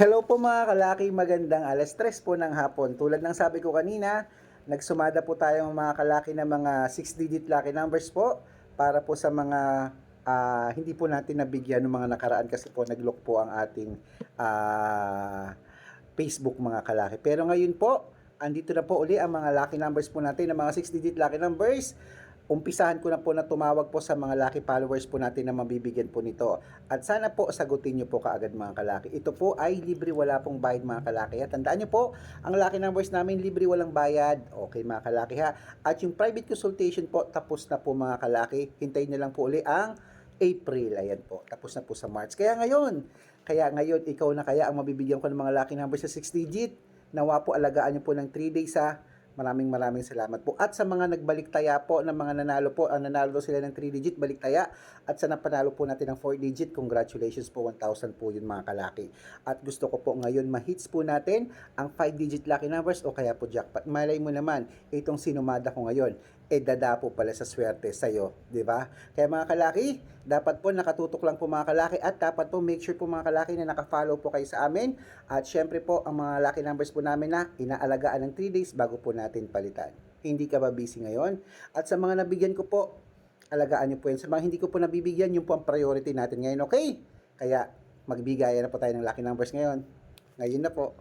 Hello po mga kalaki, magandang alas 3 po ng hapon. Tulad ng sabi ko kanina, nagsumada po tayo mga kalaki ng mga 6-digit lucky numbers po para po sa mga ah, hindi po natin nabigyan ng mga nakaraan kasi po naglock po ang ating ah, Facebook mga kalaki. Pero ngayon po, andito na po uli ang mga lucky numbers po natin, ng mga 6-digit lucky numbers. Umpisahan ko na po na tumawag po sa mga lucky followers po natin na mabibigyan po nito. At sana po sagutin nyo po kaagad mga kalaki. Ito po ay libre wala pong bayad mga kalaki. At tandaan nyo po, ang lucky numbers namin libre walang bayad. Okay mga kalaki ha. At yung private consultation po tapos na po mga kalaki. Hintayin nyo lang po uli ang April. Ayan po. Tapos na po sa March. Kaya ngayon, kaya ngayon ikaw na kaya ang mabibigyan ko ng mga lucky numbers sa 6 digit. Nawa po alagaan nyo po ng 3 days ha. Maraming maraming salamat po. At sa mga nagbalik taya po, ng mga nanalo po, ang nanalo sila ng 3 digit, balik taya. At sa napanalo po natin ng 4 digit, congratulations po, 1,000 po yun mga kalaki. At gusto ko po ngayon ma-hits po natin ang 5 digit lucky numbers o kaya po jackpot. Malay mo naman, itong sinumada ko ngayon, eh dadapo pala sa swerte sa'yo, di ba? Kaya mga kalaki, dapat po nakatutok lang po mga kalaki at dapat po make sure po mga kalaki na nakafollow po kayo sa amin. At syempre po, ang mga lucky numbers po namin na inaalagaan ng 3 days bago po natin palitan. Hindi ka ba busy ngayon? At sa mga nabigyan ko po, alagaan niyo po yan. Sa mga hindi ko po nabibigyan, yun po ang priority natin ngayon, okay? Kaya magbigayan na po tayo ng lucky numbers ngayon. Ngayon na po.